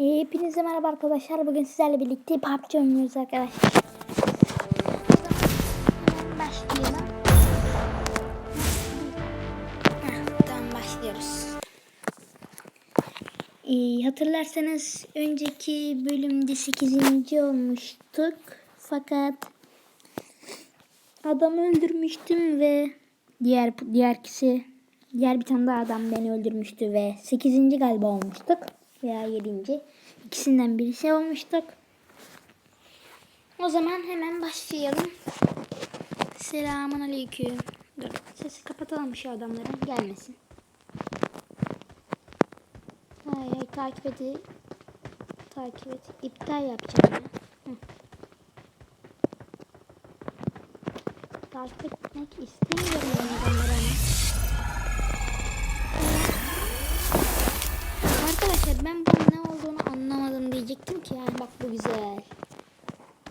Ee, Hepinize merhaba arkadaşlar. Bugün sizlerle birlikte PUBG oynuyoruz arkadaşlar. Başlayalım. Heh, tamam başlıyoruz. Ee, hatırlarsanız önceki bölümde 8. olmuştuk. Fakat adam öldürmüştüm ve diğer diğer kişi diğer bir tane daha adam beni öldürmüştü ve 8. galiba olmuştuk veya 7. ikisinden birisi olmuştuk. O zaman hemen başlayalım. Selamun aleyküm. Dur sesi kapatalım şu adamların gelmesin. Hay hay takip et. Takip et. İptal yapacağım ya. Takip etmek istemiyorum adamları ama. Ben bunun ne olduğunu anlamadım diyecektim ki yani bak bu güzel.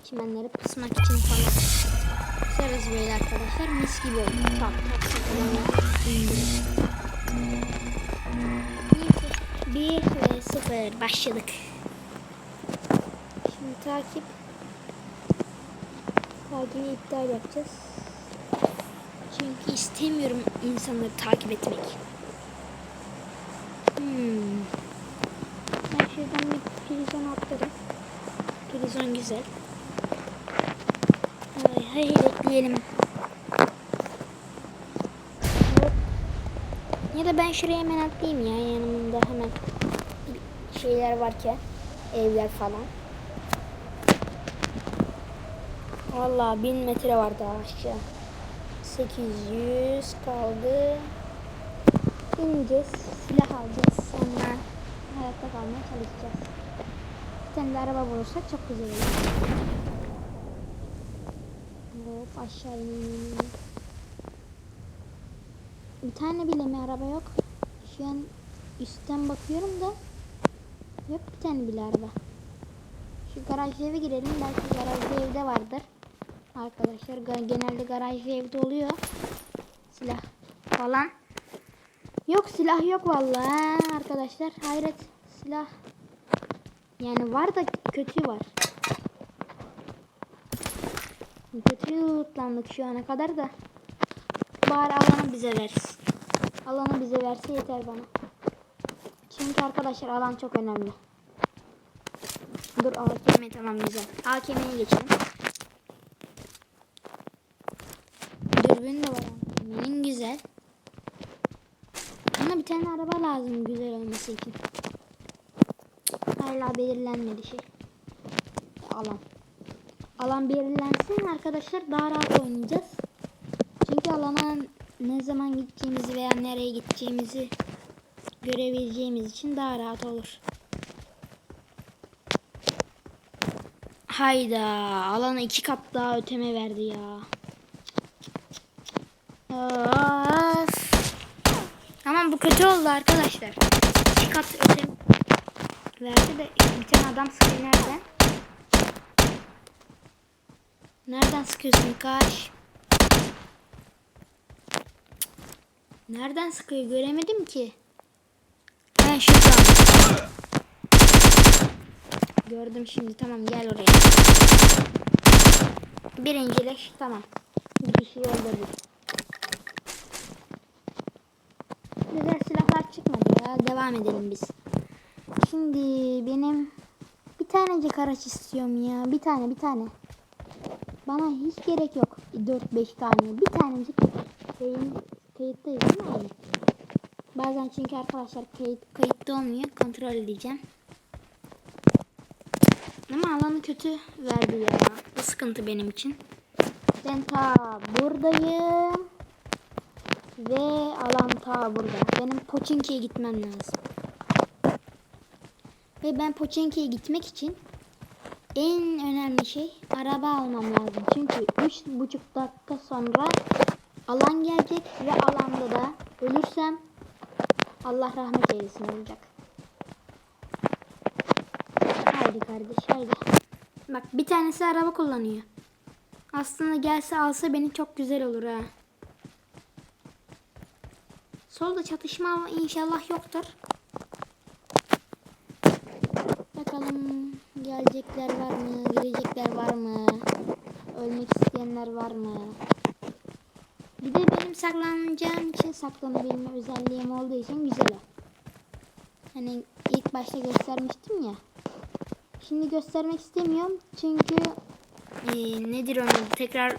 Çimenleri pısmak için falan. Sarız böyle arkadaşlar mis gibi oldu. İndir. Bir ve sıfır başladık. Şimdi takip. Takibi iptal yapacağız. Çünkü istemiyorum insanları takip etmek. Hmm. Şuradan bir prizon atlarım. Prizon güzel. Hay hay bekleyelim. Hop. Ya da ben şuraya hemen atlayayım ya yanımda hemen şeyler varken evler falan. Vallahi 1000 metre var daha aşağı. 800 kaldı. İneceğiz, silah alacağız. Sonra hayatta kalmaya çalışacağız. Bir tane de araba bulursak çok güzel olur. Hop aşağı. Bir tane bile mi araba yok? Şu an üstten bakıyorum da yok bir tane bile araba. Şu garaj eve girelim. Belki garaj evde vardır. Arkadaşlar genelde garaj evde oluyor. Silah falan. Yok silah yok vallahi arkadaşlar. Hayret silah. Yani var da kötü var. Kötü lootlandık şu ana kadar da. Bari alanı bize versin. Alanı bize verse yeter bana. Çünkü arkadaşlar alan çok önemli. Dur AKM tamam güzel. AKM'ye geçelim. Dürbün de var AKM'nin güzel. Ama bir tane araba lazım güzel olması için. Hala belirlenmedi şey. Alan. Alan belirlensin arkadaşlar daha rahat oynayacağız. Çünkü alana ne zaman gideceğimizi veya nereye gideceğimizi görebileceğimiz için daha rahat olur. Hayda alana iki kat daha öteme verdi ya. Of. Tamam bu kötü oldu arkadaşlar. İki kat ötem verdi de bir tane adam sıkıyor nereden? Nereden sıkıyorsun kaş? Nereden sıkıyor göremedim ki. Ben şuradan. Gördüm şimdi tamam gel oraya. Birincileş tamam. Bir kişi öldürdük. Güzel silahlar çıkmadı ya. Devam edelim biz. Şimdi benim bir tanecik araç istiyorum ya. Bir tane bir tane. Bana hiç gerek yok. 4-5 tane. Bir tanecik. Benim kayıttayız değil mi? Bazen çünkü arkadaşlar kayıt, kayıtta olmuyor. Kontrol edeceğim. Ama alanı kötü verdi ya. Bu sıkıntı benim için. Ben ta buradayım. Ve alan ta burada. Benim Poçinki'ye gitmem lazım. Ve ben Poçinki'ye gitmek için en önemli şey araba almam lazım. Çünkü üç buçuk dakika sonra alan gelecek ve alanda da ölürsem Allah rahmet eylesin olacak. Haydi kardeş haydi. Bak bir tanesi araba kullanıyor. Aslında gelse alsa beni çok güzel olur ha. Solda çatışma inşallah yoktur. Bak Gelecekler var mı? Girecekler var mı? Ölmek isteyenler var mı? Bir de benim saklanacağım için saklanabilme özelliğim olduğu için güzel o. Hani ilk başta göstermiştim ya. Şimdi göstermek istemiyorum çünkü eee, nedir adı? tekrar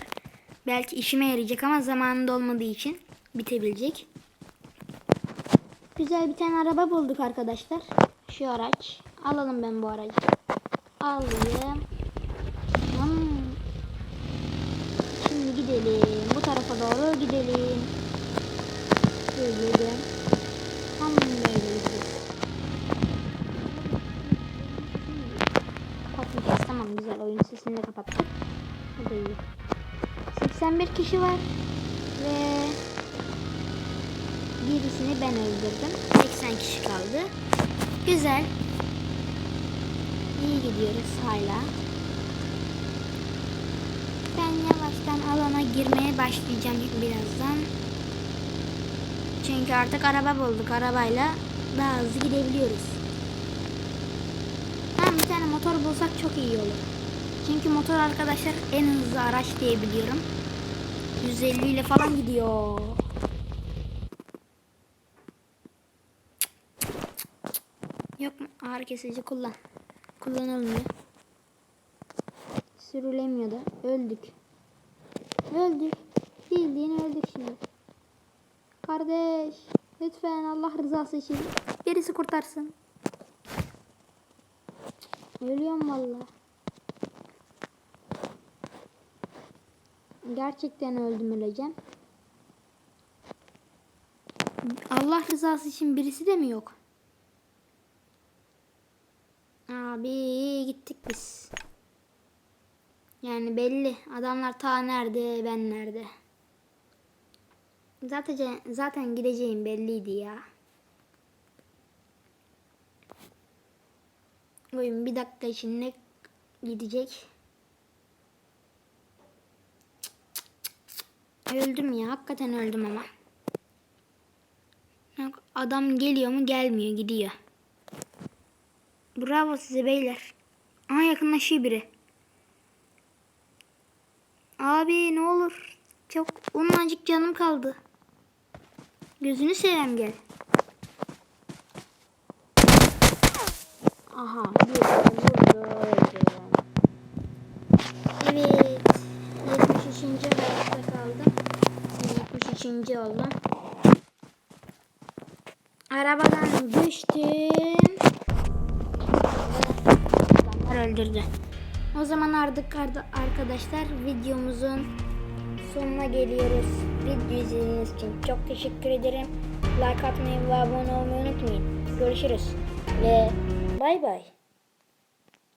belki işime yarayacak ama zamanında olmadığı için bitebilecek. Güzel bir tane araba bulduk arkadaşlar. Şu araç. Alalım ben bu aracı. Alayım. Hmm. Şimdi gidelim. Bu tarafa doğru gidelim. Böyle de. Tam böyle gidiyoruz. Kapatmayacağız. Tamam güzel. Oyun sesini de kapattık. Bu da iyi. 81 kişi var. Ve birisini ben öldürdüm. 80 kişi kaldı. Güzel. İyi gidiyoruz hala. Ben yavaştan alana girmeye başlayacağım birazdan. Çünkü artık araba bulduk. Arabayla daha hızlı gidebiliyoruz. Hem bir tane motor bulsak çok iyi olur. Çünkü motor arkadaşlar en hızlı araç diye biliyorum. 150 ile falan gidiyor. Yok mu? Ağrı kesici kullan. Kullanılmıyor. Sürülemiyor da. Öldük. Öldük. Bildiğin öldük şimdi. Kardeş. Lütfen Allah rızası için. Birisi kurtarsın. Ölüyorum valla. Gerçekten öldüm öleceğim. Allah rızası için birisi de mi yok? Abi gittik biz. Yani belli. Adamlar ta nerede, ben nerede. Zaten zaten gideceğim belliydi ya. Oyun bir dakika içinde gidecek. Öldüm ya. Hakikaten öldüm ama. Adam geliyor mu? Gelmiyor. Gidiyor. Bravo size beyler. Aha yakınlaşıyor biri. Abi ne olur. Çok uncacık canım kaldı. Gözünü seveyim gel. Aha bir. Evet. 73. hayatta kaldım. 73. oldum. Arabadan düştüm. Öldürdü. O zaman artık arkadaşlar videomuzun sonuna geliyoruz. Video izlediğiniz için çok teşekkür ederim. Like atmayı ve abone olmayı unutmayın. Görüşürüz ve bay bay.